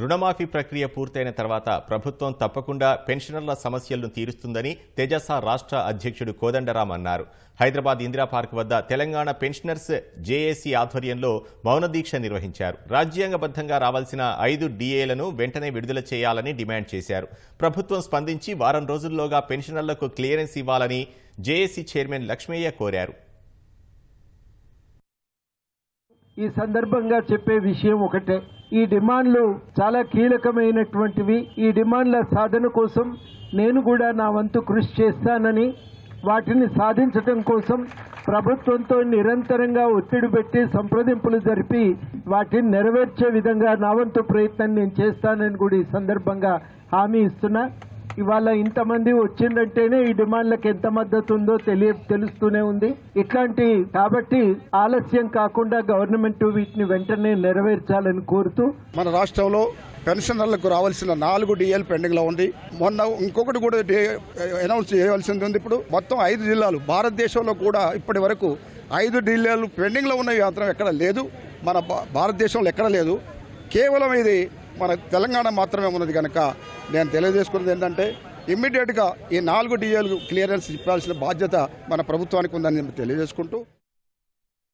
రుణమాఫీ ప్రక్రియ పూర్తయిన తర్వాత ప్రభుత్వం తప్పకుండా పెన్షనర్ల సమస్యలను తీరుస్తుందని తెజస రాష్ట్ర అధ్యక్షుడు కోదండరాం అన్నారు. హైదరాబాద్ ఇందిరా పార్క్ వద్ద తెలంగాణ పెన్షనర్స్ జేఏసీ ఆధ్వర్యంలో మౌనదీక్ష నిర్వహించారు. రాజ్యాంగబద్ధంగా రావాల్సిన ఐదు డీఏలను వెంటనే విడుదల చేయాలని డిమాండ్ చేశారు. ప్రభుత్వం స్పందించి వారం రోజుల్లోగా పెన్షనర్లకు క్లియరెన్స్ ఇవ్వాలని జేఏసీ చైర్మన్ లక్ష్మయ్య కోరారు. ఈ సందర్భంగా చెప్పే విషయం ఒకటే. ఈ డిమాండ్లు చాలా కీలకమైనటువంటివి. ఈ డిమాండ్ల సాధన కోసం నేను కూడా నా వంతు కృషి చేస్తానని వాటిని సాధించటం కోసం ప్రభుత్వంతో నిరంతరంగా ఒత్తిడి పెట్టి సంప్రదింపులు జరిపి వాటిని నెరవేర్చే విధంగా నా వంతు ప్రయత్నం నేను చేస్తానని కూడా ఈ సందర్భంగా హామీ ఇస్తున్నా. ఇవాళ ఇంతమంది వచ్చిందంటేనే ఈ డిమాండ్లకు ఎంత మద్దతు ఉందో తెలియ తెలుస్తూనే ఉంది. ఇట్లాంటి కాబట్టి ఆలస్యం కాకుండా గవర్నమెంట్ వీటిని వెంటనే నెరవేర్చాలని కోరుతూ మన రాష్ట్రంలో పెన్షనర్లకు రావాల్సిన నాలుగు డిఎల్ పెండింగ్లో ఉంది. మొన్న ఇంకొకటి కూడా అనౌన్స్ చేయవలసింది ఉంది. ఇప్పుడు మొత్తం ఐదు జిల్లాలు భారతదేశంలో కూడా ఇప్పటి వరకు ఐదు డిఎల్ పెండింగ్లో ఉన్న యంత్రం ఎక్కడ లేదు. మన భా- భారతదేశంలో ఎక్కడ లేదు. కేవలం ఇది మన తెలంగాణ మాత్రమే ఉన్నది కనుక నేను తెలియజేసుకున్నది ఏంటంటే ఇమ్మీడియట్గా ఈ నాలుగు డిఏలు క్లియరెన్స్ ఇవ్వాల్సిన బాధ్యత మన ప్రభుత్వానికి ఉందని తెలియజేసుకుంటూ